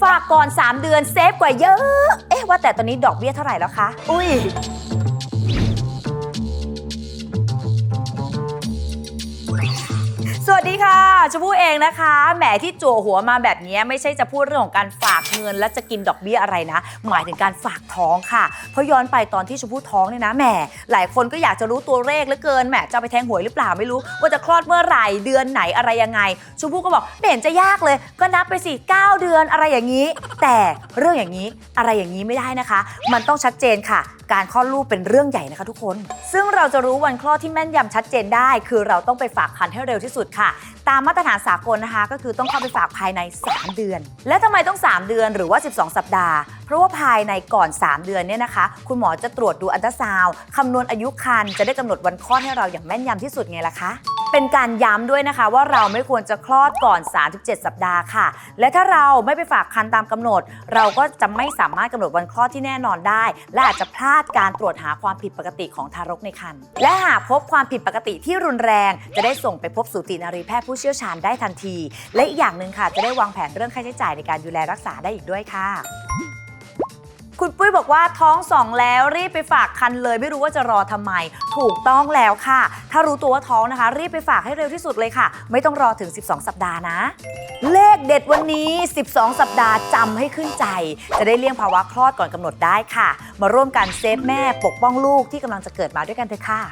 ฝากก่อน 3 เดือนเซฟกว่าเยอะ เอ๊ะว่าแต่ตอนนี้ดอกเบี้ยเท่าไหร่แล้วคะ อุ้ย สวัสดีค่ะ ชมพู่เองนะคะแหมที่จั่วหัวมาแบบนี้ไม่ใช่จะพูดเรื่องของการฝากเงินและจะกินดอกเบี้ยอะไรนะ หมายถึงการฝากท้องค่ะ เพราะย้อนไปตอนที่ชมพู่ท้องเนี่ยนะแหมหลายคนก็อยากจะรู้ตัวเลขเหลือเกินแหมจะไปแทงหวยหรือเปล่าไม่รู้ ว่าจะคลอดเมื่อไหร่เดือนไหนอะไรยังไง ชมพู่ก็บอกไม่เห็นจะยากเลย ก็นับไปสิ9เดือนอะไรอย่างนี้ แต่เรื่องอย่างนี้อะไรอย่างนี้ไม่ได้นะคะ มันต้องชัดเจนค่ะ การคลอดลูกเป็นเรื่องใหญ่นะคะทุกคน ซึ่งเราจะรู้วันคลอดที่แม่นยำชัดเจนได้ คือเราต้องไปฝากคันให้เร็วที่สุดค่ะ ตามมาาตรฐานสากลนะคะ ก็คือต้องเข้าไปฝากภายใน 3 เดือน และทำไมต้อง 3 เดือนหรือว่า 12 สัปดาห์ เพราะว่าภายในก่อน 3 เดือนเนี่ยนะคะ คุณหมอจะตรวจดูอันตราซาวด์คำนวณอายุครรภ์จะได้กำหนดวันคลอดให้เราอย่างแม่นยำที่สุดไงล่ะคะ เป็นการย้ำด้วยนะคะ ว่าเราไม่ควรจะคลอดก่อน 37 สัปดาห์ค่ะ และถ้าเราไม่ไปฝากคันตามกำหนด เราก็จะไม่สามารถกำหนดวันคลอดที่แน่นอนได้ และอาจจะพลาดการตรวจหาความผิดปกติของทารกในครรภ์และหากพบความผิดปกติที่รุนแรง จะได้ส่งไปพบสูตินารีแพทย์ผู้เชี่ยวชาญได้ทันที และอีกอย่างหนึ่งค่ะจะได้วางแผนเรื่องค่าใช้จ่ายในการดูแลรักษาได้อีกด้วยค่ะ คุณปุ้ยบอกว่าท้องสองแล้วรีบไปฝากคันเลย ไม่รู้ว่าจะรอทำไม ถูกต้องแล้วค่ะ ถ้ารู้ตัวว่าท้องนะคะ รีบไปฝากให้เร็วที่สุดเลยค่ะ ไม่ต้องรอถึง 12 สัปดาห์นะ เลขเด็ดวันนี้ 12 สัปดาห์จำให้ขึ้นใจ จะได้เลี่ยงภาวะคลอดก่อนกำหนดได้ค่ะ มาร่วมกันเซฟแม่ปกป้องลูกที่กำลังจะเกิดมาด้วยกันเถอะค่ะ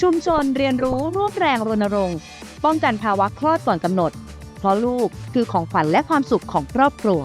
ชุมชนเรียนรู้ร่วมแรงรณรงค์ ป้องกันภาวะคลอดก่อนกำหนด เพราะลูกคือของขวัญและความสุขของครอบครัว